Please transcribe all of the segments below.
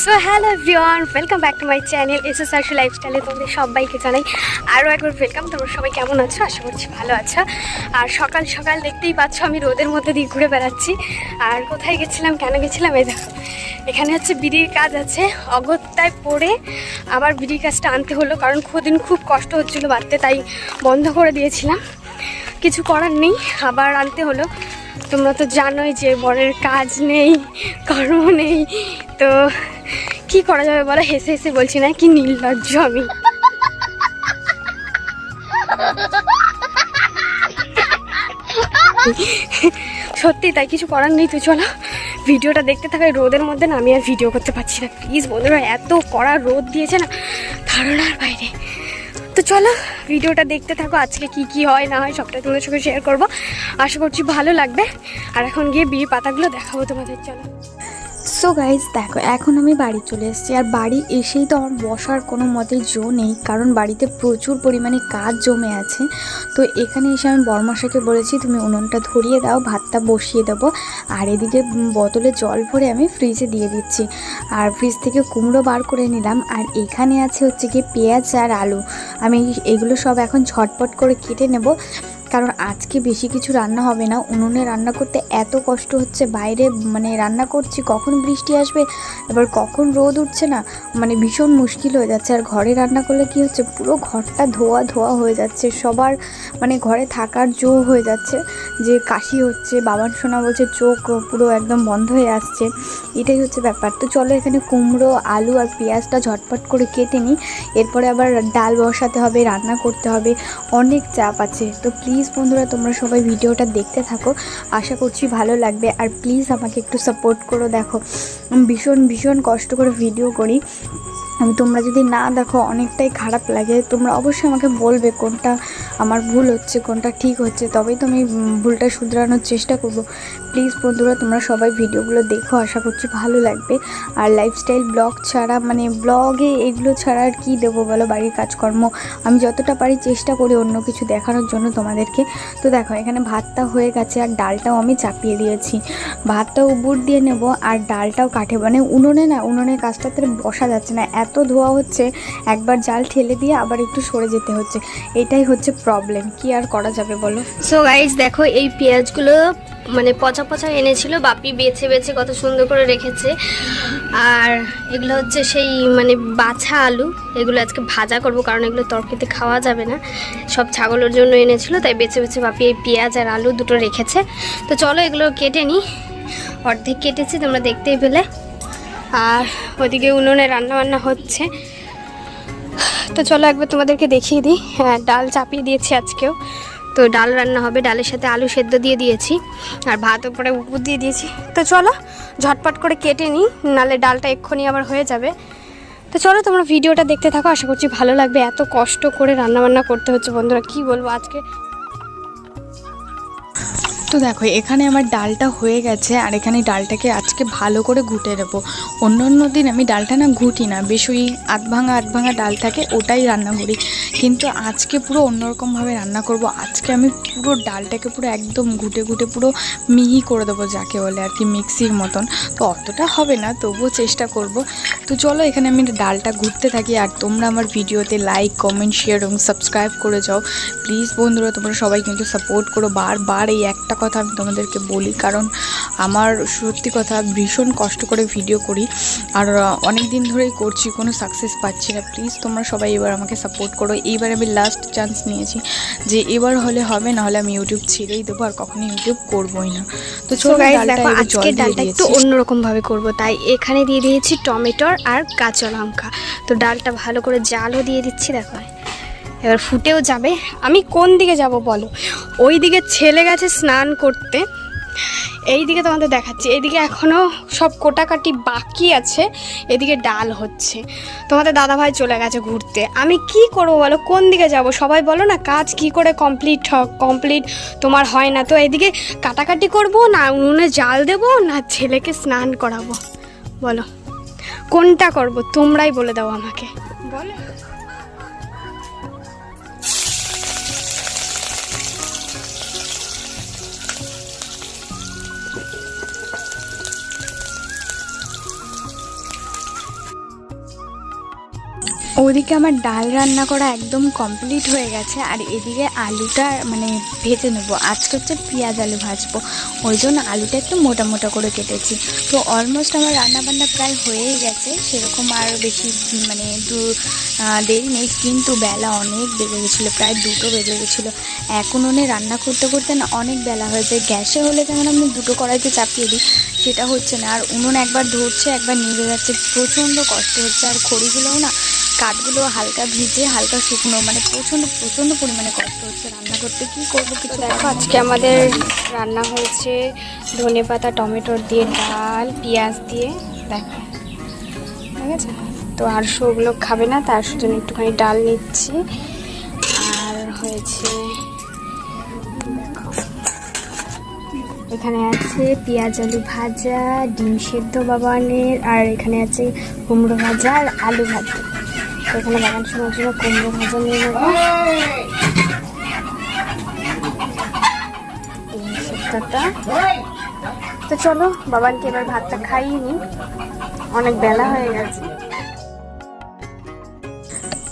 So hello everyone welcome back to my channel S S R লাইফস্টাইলে তোমাদের সবাইকে জানাই আরও একবার ওয়েলকাম তোমরা সবাই কেমন আছো? আশা করছি ভালো আছো। আর সকাল সকাল দেখতেই পাচ্ছ, আমি রোদের মধ্যে দিয়ে ঘুরে বেড়াচ্ছি। আর কোথায় গেছিলাম, কেন গেছিলাম, এই দেখো। এখানে হচ্ছে বিড়ির কাজ আছে, অগত্যায় পড়ে আবার বিড়ির কাজটা আনতে হলো, কারণ খুদিন খুব কষ্ট হচ্ছিল বাড়তে, তাই বন্ধ করে দিয়েছিলাম। কিছু করার নেই, আবার আনতে হলো। তোমরা তো জানোই যে বরের কাজ নেই কর্ম নেই, তো কি করা যাবে বলো? হেসে হেসে বলছি না, কি নির্লজ্জ আমি। সত্যি, তাই কিছু করার নেই তো, চলো। ভিডিওটা দেখতে থাকাই রোদের মধ্যে না, আমি আর ভিডিও করতে পারছি না। প্লিজ বন্ধুরা, এত কড়া রোদ দিয়েছে না, ধারণার বাইরে। তো চলো, ভিডিওটা দেখতে থাকো, আজকে কি কি হয়, না হয়, সবটাই তোমাদের সঙ্গে শেয়ার করব। আশা করছি ভালো লাগবে। আর এখন গিয়ে বিয়ে পাতাগুলো দেখাবো তোমাদের, চলো। সো গাইজ দেখো, এখন আমি বাড়ি চলে এসেছি। আর বাড়ি এসেই তো আমার বসার কোনো মতে জো নেই, কারণ বাড়িতে প্রচুর পরিমাণে কাজ জমে আছে। তো এখানে এসে আমি বরমাসাকে বলেছি, তুমি উনুনটা ধরিয়ে দাও, ভাতটা বসিয়ে দেবো। আর এদিকে বোতলে জল ভরে আমি ফ্রিজে দিয়ে দিচ্ছি। আর ফ্রিজ থেকে কুমড়ো বার করে নিলাম। আর এখানে আছে হচ্ছে কি পেঁয়াজ আর আলু। আমি এগুলো সব এখন ঝটপট করে কেটে নেব। কারণ আজকে বেশি কিছু রান্না হবে না। উনুনে রান্না করতে এত কষ্ট হচ্ছে, বাইরে মানে রান্না করছি, কখন বৃষ্টি আসবে, এবার কখন রোদ উঠছে না মানে ভীষণ মুশকিল হয়ে যাচ্ছে। আর ঘরে রান্না করলে কি হচ্ছে, পুরো ঘরটা ধোয়া ধোয়া হয়ে যাচ্ছে, সবার মানে ঘরে থাকার জো হয়ে যাচ্ছে, যে কাশি হচ্ছে বাবার সোনা বলছে চোখ পুরো একদম বন্ধ হয়ে আসছে, এটাই হচ্ছে ব্যাপার। তো চলো এখানে কুমড়ো, আলু আর পেঁয়াজটা ঝটপট করে কেটে নিই, এরপরে আবার ডাল বসাতে হবে, রান্না করতে হবে, অনেক চাপ আছে। তো প্লিজ বন্ধুরা, তোমরা সবাই ভিডিওটা দেখতে থাকো। আশা করছি ভালো লাগবে। আর প্লিজ আমাকে একটু সাপোর্ট করো, দেখো। ভীষণ ভীষণ কষ্ট করে ভিডিও করি। তোমরা যদি না দেখো, অনেকটাই খারাপ লাগে। তোমরা অবশ্যই আমাকে বলবে কোনটা আমার ভুল হচ্ছে, কোনটা ঠিক হচ্ছে। তবেই তো আমি ভুলটা শুধরানোর চেষ্টা করব। প্লিজ বন্ধুরা, তোমরা সবাই ভিডিওগুলো দেখো, আশা করছি ভালো লাগবে। আর লাইফস্টাইল ব্লগ ছাড়া মানে ব্লগে এগুলো ছাড়া আর কী দেবো বলো? বাড়ির কাজকর্ম। আমি যতটা পারি চেষ্টা করি অন্য কিছু দেখানোর জন্য তোমাদেরকে। তো দেখো, এখানে ভাতটা হয়ে গেছে আর ডালটাও আমি চাপিয়ে দিয়েছি। ভাতটাও উবুর দিয়ে নেব, আর ডালটাও কাঠে মানে উনুনে না, উনুনের কাজটাতে বসা যাচ্ছে না। এত ধোয়া হচ্ছে, একবার জাল ঠেলে দিয়ে আবার একটু সরে যেতে হচ্ছে। এটাই হচ্ছে প্রবলেম কি আর করা যাবে বলো? সো গাইজ দেখো এই পেঁয়াজগুলো মানে পচা পচা এনেছিল, বাপি বেছে বেছে কত সুন্দর করে রেখেছে। আর এগুলো হচ্ছে সেই মানে বাছা আলু, এগুলো আজকে ভাজা করব কারণ এগুলো তরকারিতে খাওয়া যাবে না। সব ছাগলের জন্য এনেছিল, তাই বেছে বেছে বাপি এই পেঁয়াজ আর আলু দুটো রেখেছে। তো চলো এগুলো কেটে নিই। অর্ধেক কেটেছি, তোমরা দেখতেই পেলে। আর ওদিকে উনুনে রান্না বান্না হচ্ছে। তো চলো একবার তোমাদেরকে দেখিয়ে দিই। হ্যাঁ ডাল চাপিয়ে দিয়েছি আজকেও। তো ডাল রান্না হবে, ডালের সাথে আলু সেদ্ধ দিয়ে দিয়েছি। আর ভাত উপরে উপর দিয়ে দিয়েছি। তো চলো ঝটপট করে কেটে নিই, নালে ডালটা এক্ষুনি আবার হয়ে যাবে। তো চলো তোমরা ভিডিওটা দেখতে থাকো, আশা করছি ভালো লাগবে। এত কষ্ট করে রান্নাবান্না করতে হচ্ছে বন্ধুরা, কি বলব আজকে? তো দেখো, এখানে আমার ডালটা হয়ে গেছে আর এখানে ডালটাকে আজকে ভালো করে ঘুটে নেব। অন্য অন্য দিন আমি ডালটা না ঘুটি না, বেশ ওই আধ ভাঙা আধ ভাঙা ডাল থাকে, ওটাই রান্না করি। কিন্তু আজকে পুরো অন্যরকমভাবে রান্না করব। আজকে আমি পুরো ডালটাকে পুরো একদম ঘুটে ঘুটে পুরো মিহি করে দেবো, যাকে বলে আর কি মিক্সির মতন। তো অতটা হবে না, তবুও চেষ্টা করব। তো চলো, এখানে আমি ডালটা ঘুরতে থাকি আর তোমরা আমার ভিডিওতে লাইক কমেন্ট শেয়ার এবং সাবস্ক্রাইব করে যাও। প্লিজ বন্ধুরা, তোমরা সবাই কিন্তু সাপোর্ট করো। বারবার এই একটা কথা আমি তোমাদেরকে বলি কারণ আমার সত্যি কথা ভীষণ কষ্ট করে ভিডিও করি আর অনেক দিন ধরেই করছি কোনো সাকসেস পাচ্ছি না। প্লিজ তোমরা সবাই এবার আমাকে সাপোর্ট করো। এইবার আমি লাস্ট চান্স নিয়েছি যে এবার হলে হবে নাহলে আমি ইউটিউব ছেড়েই দেবো আর কখনো ইউটিউব করবোই না। তো চলো দেখো আজকে ডালটা একটু দিয়েছি। অন্যরকম ভাবে করব। তাই এখানে দিয়ে দিয়েছি টমেটোর আর কাঁচা লঙ্কা। তো ডালটা ভালো করে জালও দিয়ে দিচ্ছি দেখো। এবার ফুটেও যাবে। আমি কোন দিকে যাব বলো? ওই দিকে ছেলে গেছে স্নান করতে। এই দিকে তোমাদের দেখাচ্ছি। এইদিকে এখনও সব কোটাকাটি বাকি আছে। এদিকে ডাল হচ্ছে। তোমাদের দাদাভাই চলে গেছে ঘুরতে। আমি কি করব বলো? কোন দিকে যাব? সবাই বলো না, কাজ কি করে কমপ্লিট কমপ্লিট তোমার হয় না। তো এদিকে কাটাকাটি করব না, উনুনে জাল দেবো না ছেলেকে স্নান করাবো? বলো, কোনটা করব? তোমরাই বলে দাও আমাকে। বলো। ওদিকে আমার ডাল রান্না করা একদম কমপ্লিট হয়ে গেছে, আর এদিকে আলুটা মানে ভেজে নেব। আজকে হচ্ছে পেঁয়াজ আলু ভাজবো, ওই জন্য আলুটা একটু মোটা মোটা করে কেটেছি। তো অলমোস্ট আমার রান্না বান্না প্রায় হয়েই গেছে, সেরকম আর বেশি মানে দু দেরি নেই, কিন্তু বেলা অনেক বেজে গেছিল, প্রায় দুটো বেজে গেছিল। এখন উনি রান্না করতে করতে না অনেক বেলা হয়ে যায় গ্যাসে হলে যেমন আমি দুটো কড়াইতে চাপিয়ে দিই সেটা হচ্ছে না। আর উনুন একবার ধরছে একবার নিভে যাচ্ছে। প্রচণ্ড কষ্ট হচ্ছে। আর খড়িগুলোও না কাঠগুলো হালকা ভিজে হালকা শুকনো মানে প্রচণ্ড প্রচণ্ড পরিমাণে কষ্ট হচ্ছে রান্না করতে। কি করব কিছু দেখো আজকে আমাদের রান্না হয়েছে ধনে পাতা টমেটোর দিয়ে ডাল পেঁয়াজ দিয়ে দেখো। ঠিক আছে? তো আর ওগুলো খাবে না তার জন্য একটুখানি ডাল নিচ্ছি। আর হয়েছে এখানে আছে পেঁয়াজ, আলু ভাজা, ডিম সেদ্ধ বাবানের, আর এখানে আছে কুমড়ো ভাজা আর আলু ভাজা। এখানে বাগান শোনার জন্য কুমড়ো ভাজা নিয়ে নেব। তো চলো, বাবানকে এবার ভাতটা খাইয়ে নি অনেক বেলা হয়ে গেছে।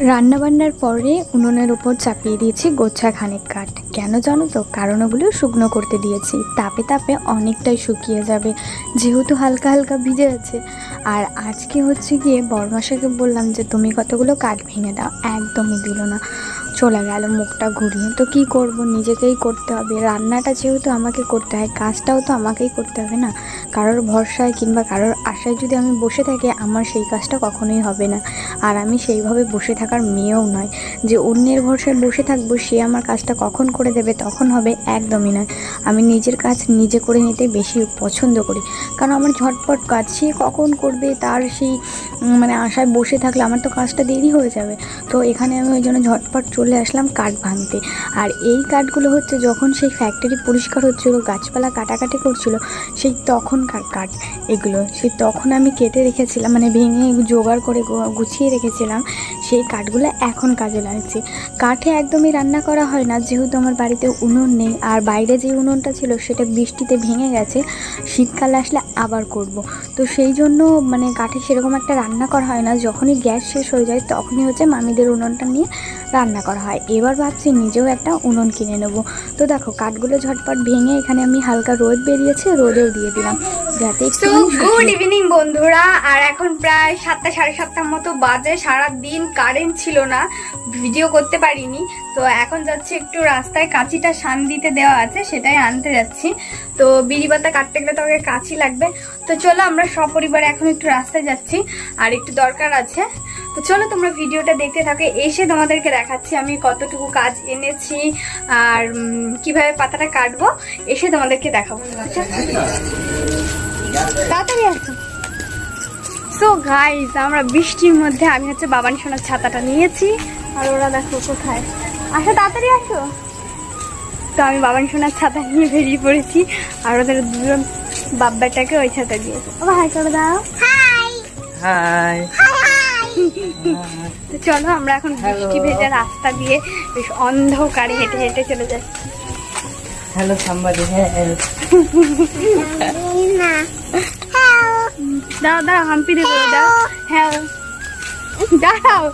রান্না বান্নার পরে উনুনের উপর চাপিয়ে দিয়েছি গোছা খানিক কাঠ। কেন জানো তো? কারণ ওগুলো শুকনো করতে দিয়েছি। তাপে তাপে অনেকটাই শুকিয়ে যাবে। যেহেতু হালকা হালকা ভিজে আছে। আর আজকে হচ্ছে গিয়ে বরমাসাকে বললাম যে, তুমি কতগুলো কাঠ ভেঙে দাও? একদমই দিল না। চলে গেল মুখটা ঘুরিয়ে। তো কি করব? নিজেকেই করতে হবে। রান্নাটা যেহেতু আমাকে করতে হয়, কাজটাও তো আমাকেই করতে হবে না? কারোর ভরসায় কিংবা কারোর আশায় যদি আমি বসে থাকি, আমার সেই কাজটা কখনোই হবে না। আর আমি সেইভাবে বসে থাকার মেয়েও নয়। যে অন্যের ভরসায় বসে থাকব, সে আমার কাজটা কখন করে দেবে, তখন হবে একদমই নয়। আমি নিজের কাজ নিজে করে নিতে বেশি পছন্দ করি। কারণ আমার ঝটপট কাজ, সে কখন করবে, তার সেই মানে আশায় বসে থাকলে আমার তো কাজটা দেরি হয়ে যাবে। তো এখানে আমি ওই জন্য ঝটপট চলে আসলাম কাঠ ভাঙতে। আর এই কাঠগুলো হচ্ছে যখন সেই ফ্যাক্টরি পরিষ্কার হচ্ছিল, গাছপালা কাটাকাটি করছিল, সেই তখনকার কাঠ? এগুলো। সে তখন আমি কেটে রেখেছিলাম মানে ভেঙে জোগাড় করে গুছিয়ে রেখেছিলাম। সেই কাঠগুলো এখন কাজে লাগছে। কাঠে একদমই রান্না করা হয় না, যেহেতু আমার বাড়িতে উনুন নেই, আর বাইরে যে উনুনটা ছিল সেটা বৃষ্টিতে ভেঙে গেছে, শীতকাল আসলে আবার করব। তো সেই জন্য মানে কাঠে সেরকম একটা রান্না করা হয় না, যখনই গ্যাস শেষ হয়ে যায় তখনই হচ্ছে মামিদের উনুনটা নিয়ে রান্না করা হয়। এবার ভাবছি নিজেও একটা উনুন কিনে নেব। তো দেখো, কাঠগুলো ঝটপট ভেঙে এখানে আমি হালকা রোদ বেরিয়েছে, রোদেও দিয়ে দিলাম। যাতে তো একটুখানি গুড ইভিনিং বন্ধুরা। আর এখন প্রায় সাতটা সাড়ে সাতটার মতো বাজে। সারা দিন কারেন্ট ছিল না। ভিডিও করতে পারিনি। তো এখন যাচ্ছি একটু রাস্তায়। কাঁচিটা শান দিতে দেওয়া আছে সেটাই আনতে যাচ্ছি। তো বিড়ি পাতা কাটতে গেলে তো আমাকে কাঁচি লাগবে। তো চলো আমরা সপরিবারে এখন একটু রাস্তায় যাচ্ছি। আর একটু দরকার আছে। তো চলো তোমরা ভিডিওটা দেখতে থাকো। এসে তোমাদেরকে দেখাচ্ছি আমি কতটুকু কাজ এনেছি আর কীভাবে পাতাটা কাটবো। এসে তোমাদেরকে দেখাবো। আচ্ছা। তাড়াতাড়ি আসো। সো গাইজ আমরা বৃষ্টির মধ্যে আমি হচ্ছে বাবান সোনার ছাতাটা নিয়েছি আর ওরা দেখো কোথায়। আসো তাড়াতাড়ি আসো। তো আমি বাবান সোনার ছাতা নিয়ে বেরিয়ে পড়েছি আর ওদের দুজন বাব্বাটাকে ওই ছাতা দিয়েছে। ও হাই করে দাও। হাই তো চলো আমরা এখন বৃষ্টি ভেজা রাস্তা দিয়ে বেশ অন্ধকারে হেঁটে হেঁটে চলে যাচ্ছি। হ্যালো সাম্বাদি হেল্প দাও দাও, হাম্পি দিয়ে বলে, দাও। হ্যাঁ। দাঁড়াও।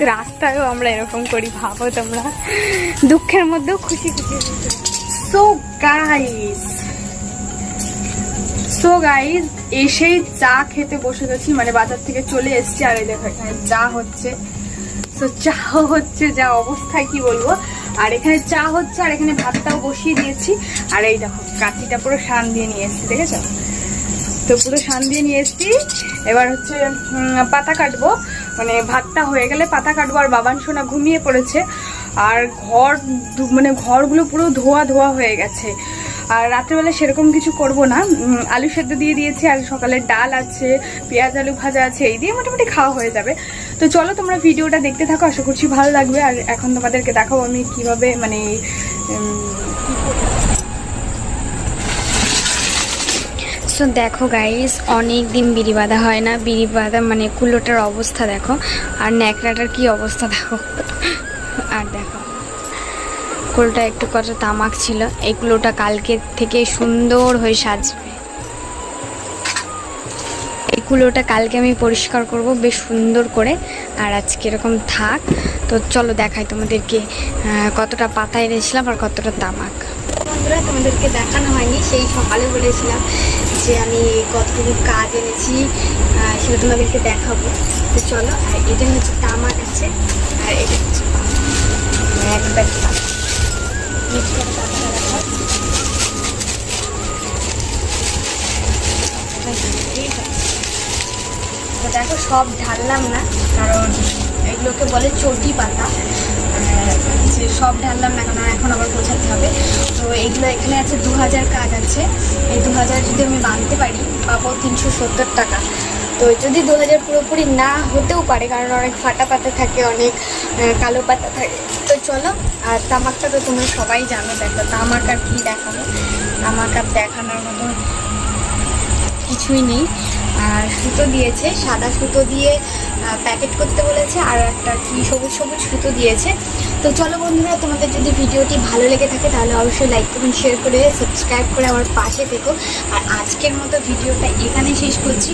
রাস্তায়ও আমরা এরকম করি, ভাবো তোমরা। দুঃখের মধ্যেও খুশি খুশি। সো গাইস সো গাইস এসেই চা খেতে বসে গেছি মানে বাজার থেকে চলে এসেছি। আর এই দেখো, এখানে চা হচ্ছে। তো চা হচ্ছে, যা অবস্থায় কি বলব? আর এখানে চা হচ্ছে, আর এখানে ভাতটাও বসিয়ে দিয়েছি। আর এই দেখো, কাঠিটা পুরো শান দিয়ে নিয়ে এসেছি, দেখেছ? তো পুরো শান দিয়ে নিয়ে এসেছি। এবার হচ্ছে পাতা কাটবো। মানে ভাতটা হয়ে গেলে পাতা কাটবো, আর বাবান সোনা ঘুমিয়ে পড়েছে। আর ঘর মানে ঘরগুলো পুরো ধোয়া ধোয়া হয়ে গেছে। আর রাত্রেবেলা সেরকম কিছু করব না। আলু সেদ্ধ দিয়ে দিয়েছি, আর সকালে ডাল আছে, পেঁয়াজ আলু ভাজা আছে, এই দিয়ে মোটামুটি খাওয়া হয়ে যাবে। তো চলো তোমরা ভিডিওটা দেখতে থাকো, আশা করছি ভালো লাগবে। আর এখন তোমাদেরকে দেখাবো আমি কীভাবে মানে সো দেখো গাইস অনেক দিন বিড়ি বাঁধা হয় না। বিড়ি বাঁধা মানে কুলোটার অবস্থা দেখো। আর ন্যাকড়াটার কি অবস্থা দেখো। আর দেখো, কুলোটা একটু কত তামাক ছিল। এই কুলোটা কালকে থেকে সুন্দর হয়ে সাজবে। কুলোটা কালকে আমি পরিষ্কার করব, বেশ সুন্দর করে। আর আজকে এরকম থাক। তো চলো দেখাই তোমাদেরকে কতটা পাতা এনেছিলাম আর কতটা তামাক। বন্ধুরা, তোমাদেরকে দেখানো হয়নি, সেই সকালে বলেছিলাম যে আমি কতটুকু কাজ এনেছি সেটা তোমাদেরকে দেখাবো। তো চলো, আর এটা হচ্ছে তামাক আছে, আর এটা হচ্ছে। এক দেখো সব ঢাললাম না, কারণ এগুলোকে বলে চটি পাতা। যে সব ঢাললাম না কারণ এখন আবার গোছাতে হবে। তো এগুলো এখানে আছে দু হাজার কাজ আছে। এই দু হাজার যদি আমি বাঁধতে পারি, পাবো তিনশো সত্তর টাকা। তো যদি দু হাজার পুরোপুরি না হতেও পারে, কারণ অনেক ফাটা পাতা থাকে, অনেক কালো পাতা থাকে। তো চলো, আর তামাকটা তো তোমরা সবাই জানো, দেখো, তামাক আর কি দেখাবো। তামাক আর দেখানোর মতো কিছুই নেই। সুতো দিয়েছে, সাদা সুতো দিয়ে প্যাকেট করতে বলেছে, আর একটা কি সবুজ সবুজ সুতো দিয়েছে। তো চলো বন্ধুরা, তোমাদের যদি ভিডিওটি ভালো লেগে থাকে, তাহলে অবশ্যই লাইক করুন শেয়ার করে সাবস্ক্রাইব করে আমার পাশে থেকো। আর আজকের মতো ভিডিওটা এখানে শেষ করছি।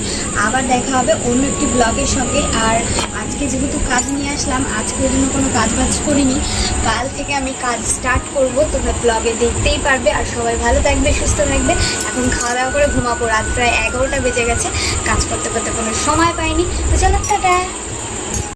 আবার দেখা হবে অন্য একটি ব্লগের সঙ্গে। আর আজকে যেহেতু কাজ নিয়ে আসলাম, আজকে ওই জন্য কোনো কাজ বাজ করিনি। কাল থেকে আমি কাজ স্টার্ট করব, তোমরা ব্লগে দেখতেই পারবে। আর সবাই ভালো থাকবে, সুস্থ থাকবে। এখন খাওয়া দাওয়া করে ঘুমাবো। রাত প্রায় এগারোটা বেজে গেছে। কাজ করতে করতে কোনো সময় পাইনি। তো চলো, টাটা!